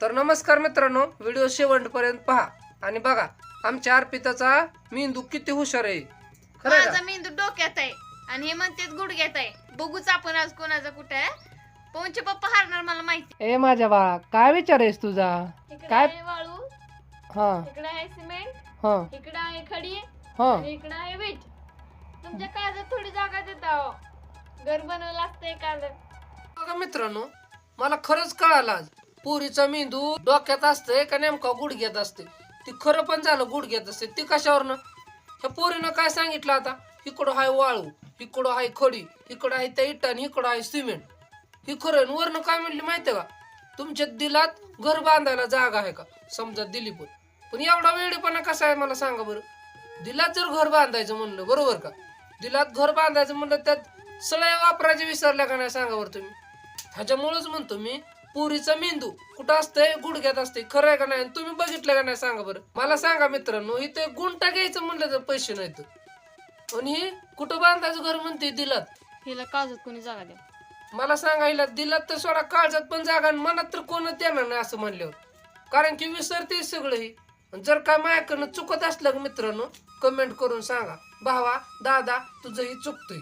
तर नमस्कार मित्रांनो व्हिडिओ शेवटपर्यंत पहा. आणि बघा आमच्या अर्पिताचा मेंदू किती हुशार आहे. खरं आहे माझा का मेंदू डोक्यात आहे. आणि हे म्हणतात गुडघ्यात आहे. बघूच आपण आज कोणाचा कुठे आहे. पवनचे पप्पा हारणार मला माहिती ए माझ्या बाळा काय विचार आहेस तुझा? इकडे काय? आहे वाळू. हा. इकडे आहे सिमेंट. हा. इकडे आहे खडी. हा. आणि इकडे आहे वीट तुमच्या काळजात थोडी जागा देता घर बनवलं असतंय काळजात बघा मित्रांनो मला खरंच कळालं आज. पोरीचा मेंदू डोक्यात असतंय का नेमका गुडघ्यात असते ती खरं पण झालं गुडघ्यात असते ती कशावरनं? ह्या पोरीनं काय सांगितलं आता? इकडं हाय वाळू इकडं हाय खडी इकडं आहे त्या इटा आणि इकडं आहे सिमेंट. ही खरं वरनं काय म्हणली माहितीये का? तुमच्या दिलात घर बांधायला जागा आहे का? समजा दिली पण. पण एवढा वेळेपणा कसा आहे मला सांगा बरं? दिलात जर घर बांधायचं म्हणलं बरोबर का? दिलात घर बांधायचं म्हणलं त्यात सळ्या वापरायचे विसरल्या का नाही सांगा बरं तुम्ही? ह्याच्यामुळेच म्हणतो मी पुरीचा मेंदू कुठं असतंय? गुडघ्यात असते खरं आहे का नाही? तुम्ही बघितलं का नाही? सांगा बरं. मला सांगा मित्रांनो इथे गुंटा घ्यायचं म्हणलं तर पैसे नाहीत. आणि हे कुठं बांधायचं घर म्हणते? दिलात. हिला काळजात कोणी जागा द्या. मला सांगायला दिलात तर सोडा काळजात पण जागा आणि मनात तर कोणच देणार नाही असं म्हणल्यावर. कारण की विसरते सगळं ही. आणि जर काय माझ्याकडनं चुकत असलं का मित्रांनो कमेंट करून सांगा. भावा दादा तुझं ही चुकतंय.